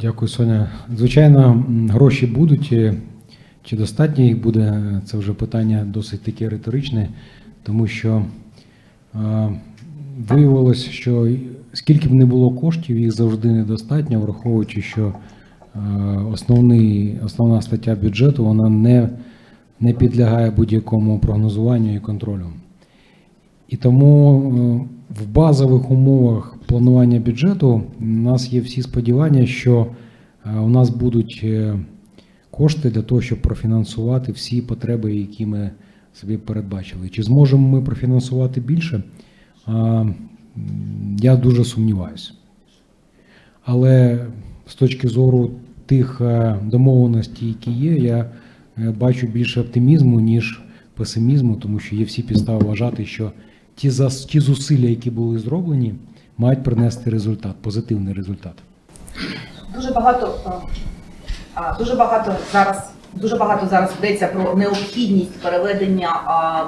Дякую, Соня. Звичайно, гроші будуть. е, Чи достатньо їх буде, це вже питання досить таке риторичне, тому що е, виявилось, що скільки б не було коштів, їх завжди недостатньо, враховуючи, що е, основний, основна стаття бюджету вона не, не підлягає будь-якому прогнозуванню і контролю. І тому е, в базових умовах планування бюджету у нас є всі сподівання, що е, у нас будуть е, кошти для того, щоб профінансувати всі потреби, які ми собі передбачили. Чи зможемо ми профінансувати більше? Я дуже сумніваюся. Але з точки зору тих домовленостей, які є, я бачу більше оптимізму, ніж песимізму, тому що є всі підстави вважати, що ті, зас- ті зусилля, які були зроблені, мають принести результат, позитивний результат. Дуже багато е, дуже багато зараз. Дуже багато зараз йдеться про необхідність переведення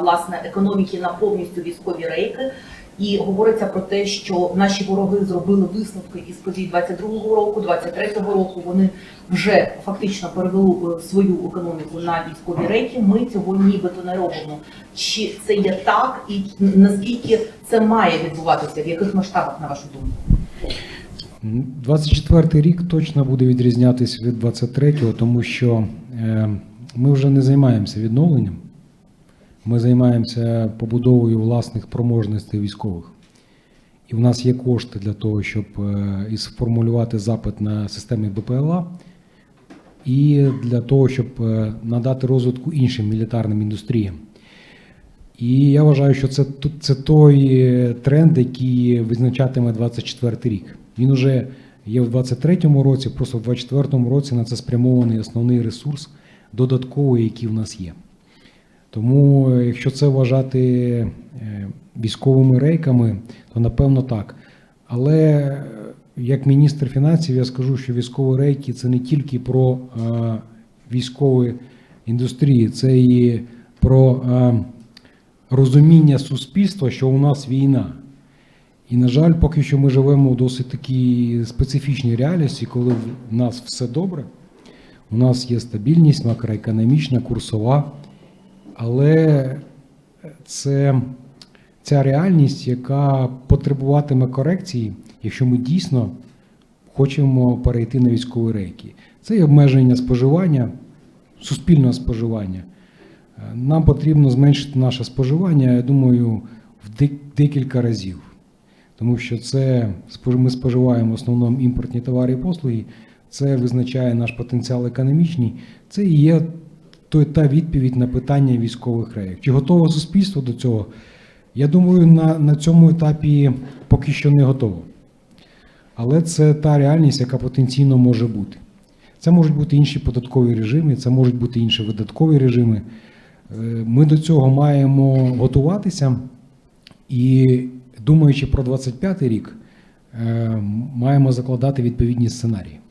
власне економіки на повністю військові рейки, і говориться про те, що наші вороги зробили висновки із подій 22-го року, 23-го року. Вони вже фактично перевели е, свою економіку на військові рейки. Ми цього нібито не робимо. Чи це є так, і наскільки це має відбуватися? В яких масштабах на вашу думку? 24-й рік точно буде відрізнятися від 23-го, тому що е, ми вже не займаємося відновленням, ми займаємося побудовою власних проможностей військових. І в нас є кошти для того, щоб е, і сформулювати запит на системи БПЛА, і для того, щоб е, надати розвитку іншим мілітарним індустріям. І я вважаю, що це, це той е, тренд, який визначатиме 24 рік. Він уже є в 23-му році, просто в 24-му році на це спрямований основний ресурс додатковий, який в нас є. Тому, е, якщо це вважати е, військовими рейками, то напевно так. Але е, як міністр фінансів я скажу, що військові рейки це не тільки про військові індустрії, це і про розуміння суспільства, що у нас війна. І, на жаль, поки що ми живемо у досить такій специфічній реальності, коли в нас все добре, у нас є стабільність макроекономічна, курсова, але це ця реальність, яка потребуватиме корекції, якщо ми дійсно хочемо перейти на військові рейки. Це і обмеження споживання, суспільного споживання. Е, Нам потрібно зменшити наше споживання, я думаю, в декілька разів. Тому що це ми споживаємо в основному імпортні товари і послуги, це визначає наш потенціал економічний. Це і є той, та відповідь на питання військових рейок. Чи готове суспільство до цього? Я думаю, на, на цьому етапі поки що не готово. Але це та реальність, яка потенційно може бути. Це можуть бути інші податкові режими, це можуть бути інші видаткові режими. Е, Ми до цього маємо готуватися і, думаючи про 25 рік, е, маємо закладати відповідні сценарії.